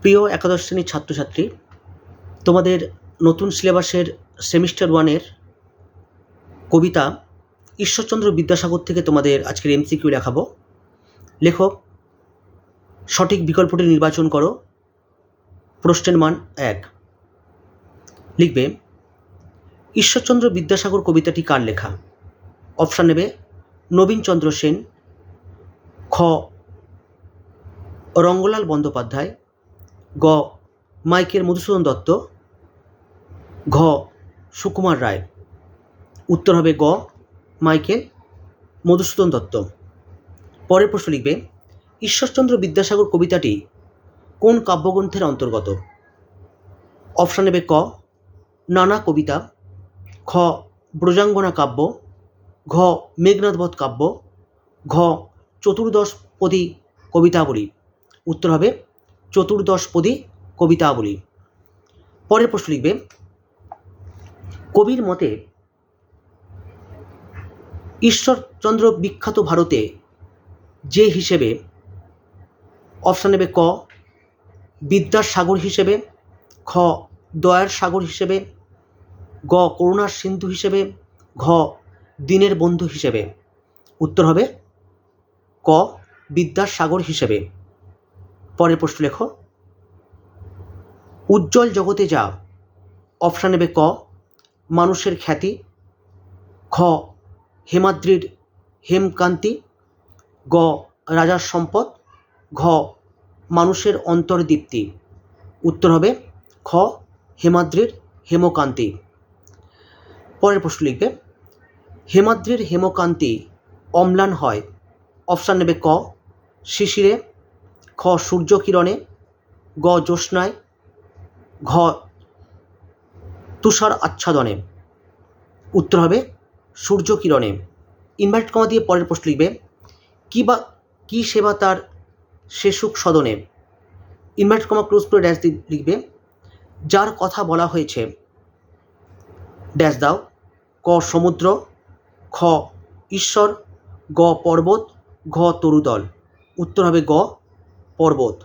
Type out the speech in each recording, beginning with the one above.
প্রিয় একাদশ শ্রেণির ছাত্রছাত্রী, তোমাদের নতুন সিলেবাসের সেমিস্টার ওয়ানের কবিতা ঈশ্বরচন্দ্র বিদ্যাসাগর থেকে তোমাদের আজকের এমসিকিউ লেখাবো লেখক, সঠিক বিকল্পটি নির্বাচন করো। প্রশ্নের মান এক। লিখবে, ঈশ্বরচন্দ্র বিদ্যাসাগর কবিতাটি কার লেখা? অপশান নেবে, নবীনচন্দ্র সেন, খ, রঙ্গলাল বন্দ্যোপাধ্যায় গ মাইকেল মধুসূদন দত্ত। ঘ, সুকুমার রায়। উত্তর হবে গ, মাইকেল মধুসূদন দত্ত। পরের প্রশ্ন লিখবে, ঈশ্বরচন্দ্র বিদ্যাসাগর কবিতাটি কোন কাব্যগ্রন্থের অন্তর্গত? অপশান নেবে ক, নানা কবিতা। খ, ব্রজাঙ্গনা কাব্য। ঘ মেঘনাথবধ কাব্য। ঘ চতুর্দশপদী কবিতাবলী। উত্তর হবে চতুর্দশপদী কবিতাবলী। পরের প্রশ্ন লিখবে, কবির মতে ঈশ্বরচন্দ্র বিখ্যাত ভারতে যে হিসেবে অপশান নেবে ক বিদ্যার সাগর হিসেবে, খ, দয়ার সাগর হিসেবে, গ করুণার সিন্ধু হিসেবে, ঘ, দিনের বন্ধু হিসেবে। উত্তর হবে ক বিদ্যার সাগর হিসেবে। পরের প্রশ্ন লেখো। উজ্জ্বল জগতে যা অপশান নেবে ক, মানুষের খ্যাতি, খ, হেমাদ্রির হেমকান্তি, গ, রাজার সম্পদ, ঘ, মানুষের অন্তর্দীপ্তি। উত্তর হবে খ, হেমাদ্রির হেমকান্তি। পরের প্রশ্ন লিখবে, হেমাদ্রির হেমকান্তি অম্লান হয় অপশান নেবে ক, শিশিরে খ সূর্যকিরণে গ জ্যোৎস্নায়, ঘ তুষার আচ্ছাদনে। উত্তর হবে সূর্যকিরণে ইনভার্ট কমা দিয়ে পরের প্রশ্ন লিখবে, কী বা, কী সেবা তার শেষুক সদনে? ইনভার্ট কমা ক্লোজ করে ড্যাশ লিখবে, যার কথা বলা হয়েছে, ড্যাশ দাও, ক সমুদ্র, খ ঈশ্বর, গ পর্বত, ঘ তরুদল। উত্তর হবে গ পর্বত।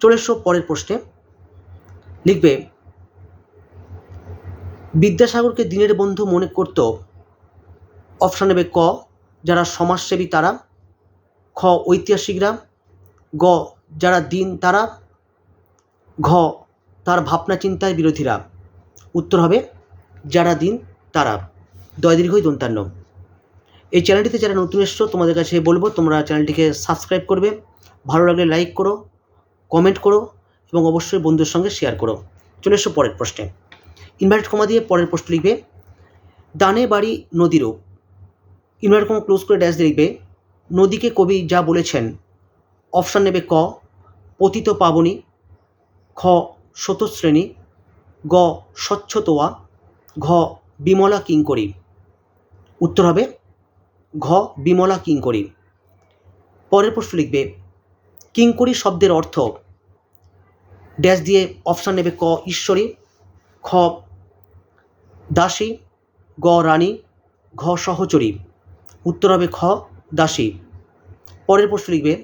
চলে এসো পরের প্রশ্নে। লিখবে, বিদ্যাসাগরকে দিনের বন্ধু মনে করত অপশান নেবে ক, যারা সমাজসেবী তারা, খ, ঐতিহাসিকরা, গ, যারা দিন তারা, ঘ, তার ভাবনা চিন্তায় বিরোধীরা। উত্তর হবে, যারা দিন তারা। দয় দীর্ঘই দন্তান্ন। এই চ্যানেলটিতে যারা নতুন এসছো, তোমাদের কাছে বলব, তোমরা চ্যানেলটিকে সাবস্ক্রাইব করবে। ভালো লাগলে লাইক করো কমেন্ট করো এবং অবশ্যই বন্ধুর সঙ্গে শেয়ার করো। চলে এসো পরের প্রশ্নে। ইনভার্ট কমা দিয়ে পরের প্রশ্ন লিখবে দানে বাড়ি নদীরও ইনভার্ট কমা ক্লোজ করে ড্যাশ লিখবে, নদীকে কবি যা বলেছেন অপশান নেবে ক, পতিত পাবনী, খ শতশ্রেণী গ, স্বচ্ছতোয়া, ঘ, বিমলা কিঙ্করী। উত্তর হবে, ঘ, বিমলা কিঙ্করী। পরের প্রশ্ন লিখবে কিঙ্করী শব্দের অর্থ ড্যাশ দিয়ে অপশান নেবে ক, ঈশ্বরী, খ, দাসী, গ, রানী, ঘ, সহচরী। উত্তর হবে খ, দাসী। পরের প্রশ্ন লিখবে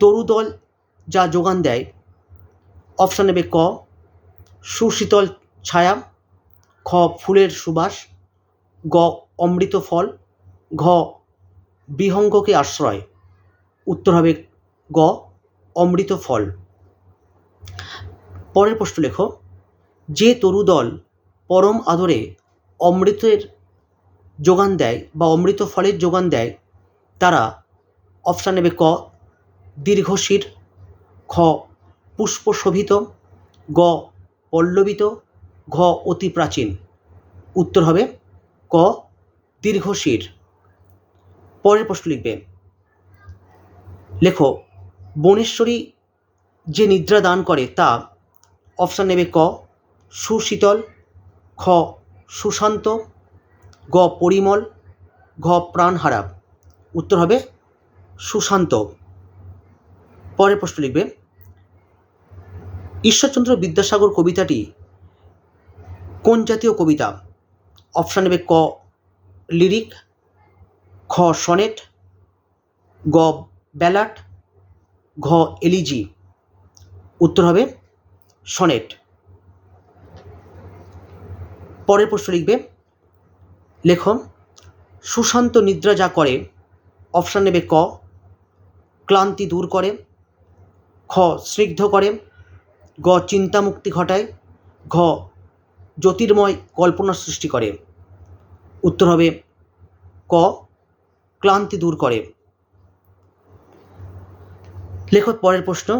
তরুদল যা যোগান দেয়, অপশান নেবে ক, সুশীতল ছায়া, খ, ফুলের সুবাস, গ, অমৃত ফল, ঘ, বিহঙ্গকে আশ্রয়। উত্তর হবে গ অমৃত ফল। পরের প্রশ্ন লেখো, যে তরুদল পরম আদরে অমৃতের যোগান দেয় বা অমৃত ফলের যোগান দেয়, তারা অপশান নেবে ক, দীর্ঘশির, খ, পুষ্পশোভিত, গ, পল্লবিত, ঘ, অতি প্রাচীন। উত্তর হবে ক, দীর্ঘশির। পরের প্রশ্ন লিখবে, লেখো বনেশ্বরী যে নিদ্রা দান করে তা অপশান নেবে ক, সুশীতল, খ, সুশান্ত, গ, পরিমল, ঘ, প্রাণহারা। উত্তর হবে সুশান্ত। পরের প্রশ্ন লিখবে, ঈশ্বরচন্দ্র বিদ্যাসাগর কবিতাটি কোন জাতীয় কবিতা? অপশান নেবে ক, লিরিক, খ, সনেট, গ, ব্যালাট ঘ এলিজি। উত্তর হবে সনেট। পরের প্রশ্ন লিখবে, লেখো, সুশান্ত নিদ্রা যা করে, অপশান নেবে ক, ক্লান্তি দূর করে, খ, স্নিগ্ধ করে, গ, চিন্তামুক্তি ঘটায়, ঘ, জ্যোতির্ময় কল্পনা সৃষ্টি করে। উত্তর হবে ক, ক্লান্তি দূর করে। লেখক, পরের প্রশ্ন।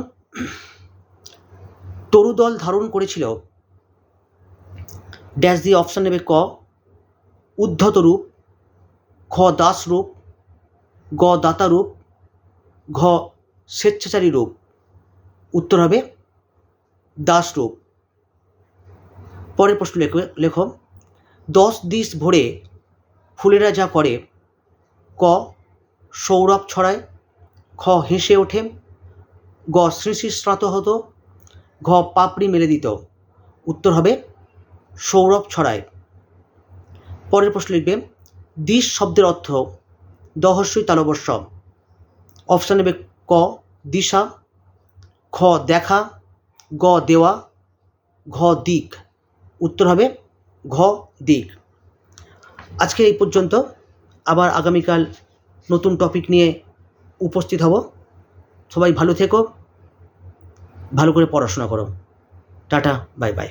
তরুদল ধারণ করেছিল। ড্যাশ দিয়ে অপশান নেবে ক। উদ্ধত রূপ, খ দাস রূপ, গ দাতা রূপ, ঘ স্বেচ্ছাচারী রূপ। উত্তর হবে দাস রূপ। পরের প্রশ্ন লেখ লেখ। দশ দিশ ভরে ফুলেরা যা করে, ক সৌরভ ছড়ায়, খ হেসে ওঠে গ শ্রীশ্রাত হতো, ঘ পাপড়ি মেলে দিত। উত্তর হবে সৌরভ ছড়ায় পরের প্রশ্ন লিখবে দিশ শব্দের অর্থ দহস্যই তালবস্য অপশান নেবে ক, দিশা, খ দেখা, গ দেওয়া, ঘ দিক। উত্তর হবে ঘ দিক। আজকে এই পর্যন্ত আবার আগামীকাল নতুন টপিক নিয়ে উপস্থিত হব। সবাই ভালো থেকো। ভালো করে পড়াশোনা করো। Tata bye bye.